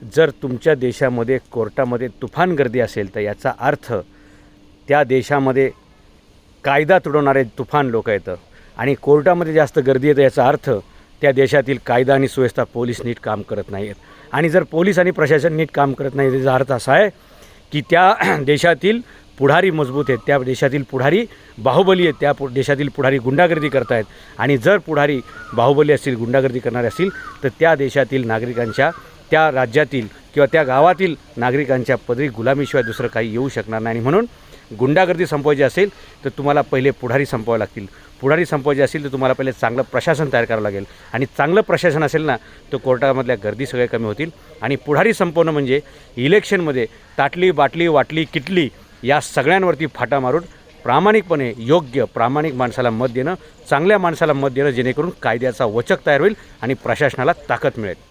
जर तुमच्या देशामध्ये कोर्टामध्ये तुफान गर्दी असेल तर याचा अर्थ त्या देशामध्ये कायदा तुडवणारे तुफान लोक येतं. आणि कोर्टामध्ये जास्त गर्दी येतं याचा अर्थ त्या देशातील कायदा आणि सुव्यवस्था पोलीस नीट काम करत नाही आहेत आणि जर पोलीस आणि प्रशासन नीट काम करत नाही त्याचा अर्थ असा आहे की त्या देशातील पुढारी मजबूत आहेत त्या देशातील पुढारी बाहुबली आहेत त्या पु देशातील पुढारी गुंडागर्दी करत आहेत आणि जर पुढारी बाहुबली असतील गुंडागर्दी करणारे असतील तर त्या देशातील नागरिकांच्या त्या राज्यातील किंवा त्या गावातील नागरिकांच्या पदरी गुलामीशिवाय दुसरं काही येऊ शकणार नाही. आणि म्हणून गुंडागर्दी संपवायची असेल तर तुम्हाला पहिले पुढारी संपवावे लागतील. पुढारी संपवायची असेल तर तुम्हाला पहिले चांगलं प्रशासन तयार करावं लागेल. आणि चांगलं प्रशासन असेल ना तर कोर्टामधल्या गर्दी सगळे कमी होतील. आणि पुढारी संपवणं म्हणजे इलेक्शनमध्ये ताटली बाटली वाटली किटली या सगळ्यांवरती फाटा मारून प्रामाणिकपणे योग्य प्रामाणिक माणसाला मत देणं चांगल्या माणसाला मत देणं जेणेकरून कायद्याचा वचक तयार होईल आणि प्रशासनाला ताकद मिळेल.